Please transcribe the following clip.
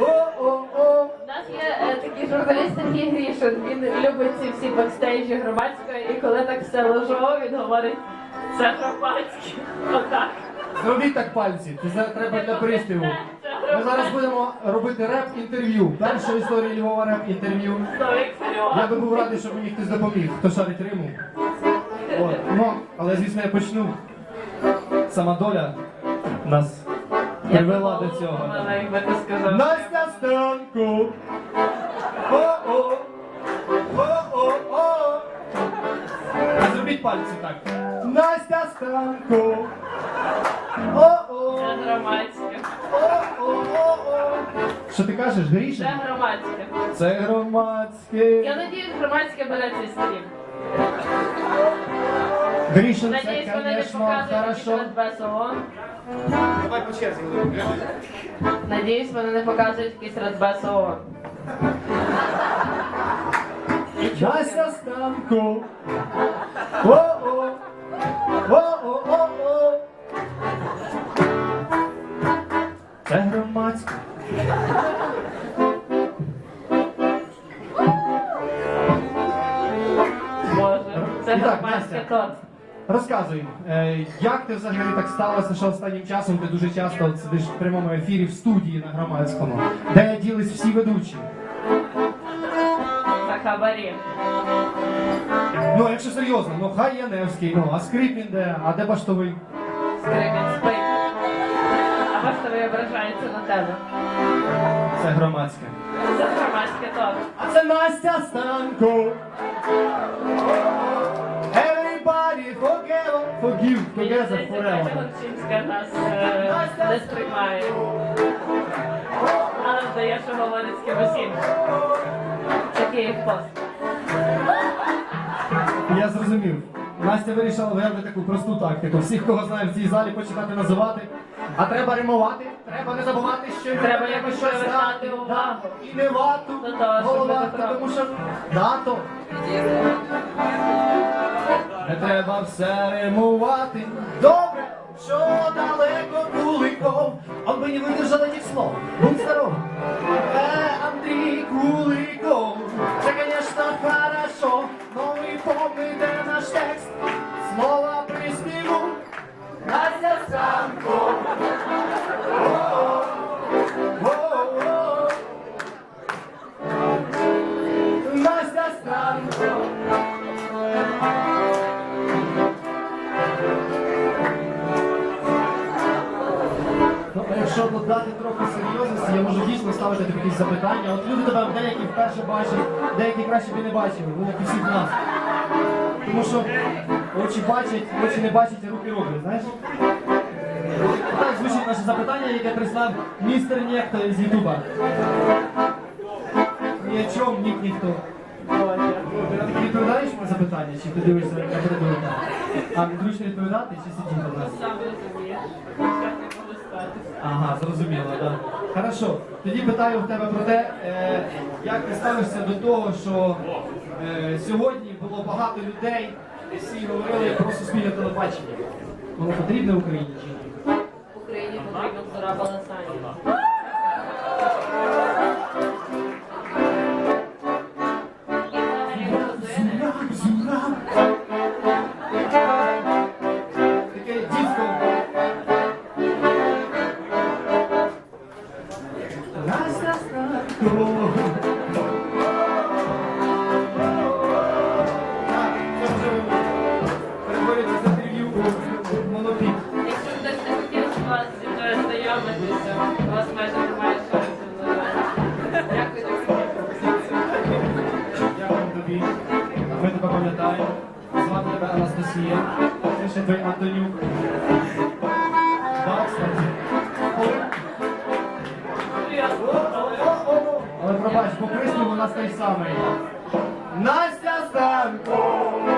О-о-о. У нас є е, такий журналіст Сергій Грішин. Він любить ці всі бекстейджі громадської, і коли так все ложово, він говорить, це громадське. Отак. Зробіть так пальці, це треба для пристиву. Ми зараз будемо робити реп-інтерв'ю. Перше в історії Львова реп-інтерв'ю. Я би був радий, щоб мені хтось допоміг, хто шарить риму. От. Ну, але звісно я почну. Сама доля нас привела до цього. Настя Станко. О-о. О-о-о. Зробіть пальці так. Настя Станко. О-о. Це громадське. О-о-о-о. Що ти кажеш, Це Гріша? громадське. Це громадське. Я надіюсь, громадське бере цей стрім. Грішин, Надіюсь, це, вони не конечно, показують хорошо. ООН. Давай по черзі. Надіюсь, вони не показують якийсь Радбез ООН. Настя Станко. О-о. О-о-о-о. Це громадське. Боже, це громадське Настя. Розказуй, е, як ти взагалі так сталося, що останнім часом ти дуже часто от сидиш в прямому ефірі в студії на громадському, де ділись всі ведучі? За хабарі. Ну, якщо серйозно, ну хай Яневський, ну, а Скрипін де, а де баштовий? Скрипін спить. А бачите, ви ображається на тебе. Це громадське. Це громадське торт. А це Настя Станко. Здається, forever. Катя нас е, не сприймає. Але вдає, що говорить з кимось іншим. Це Київ пост. Я зрозумів. Настя вирішила вигадати таку просту тактику. Всіх, кого знає в цій залі, починати називати. А треба римувати, треба не забувати, що Треба якось привертати увагу. І не вату, щоб голова, бути тому що дато. Не треба все римувати. Добре, що далеко Куликов. Он би не видержали ні слов. Ну, якщо додати трохи серйозності, я можу дійсно ставити якісь запитання. От люди тебе деякі вперше бачать, деякі краще б і не бачили, ну як і всіх нас. Тому що очі бачать, очі не бачать, а руки роблять, знаєш? Так звучить наше запитання, яке прислав містер Нєхто із Ютуба. Ні о чому, ні ніхто. Ти відповідаєш на запитання, чи ти дивишся на передову? А зручно відповідати чи сидіти у нас? Ага, зрозуміло, так. Хорошо. Тоді питаю в тебе про те, е, як ти ставишся до того, що е, сьогодні було багато людей, всі говорили про суспільне телебачення. Воно потрібне Україні чи ні? Україні потрібно Зора Баласані. Вас зі знайомитися, вас майже немає Дякую. Дякую тобі. Ми тебе пам'ятаємо. Звати тебе Анастасія. Але пробач, по присліву у нас той самий. Настя Станко!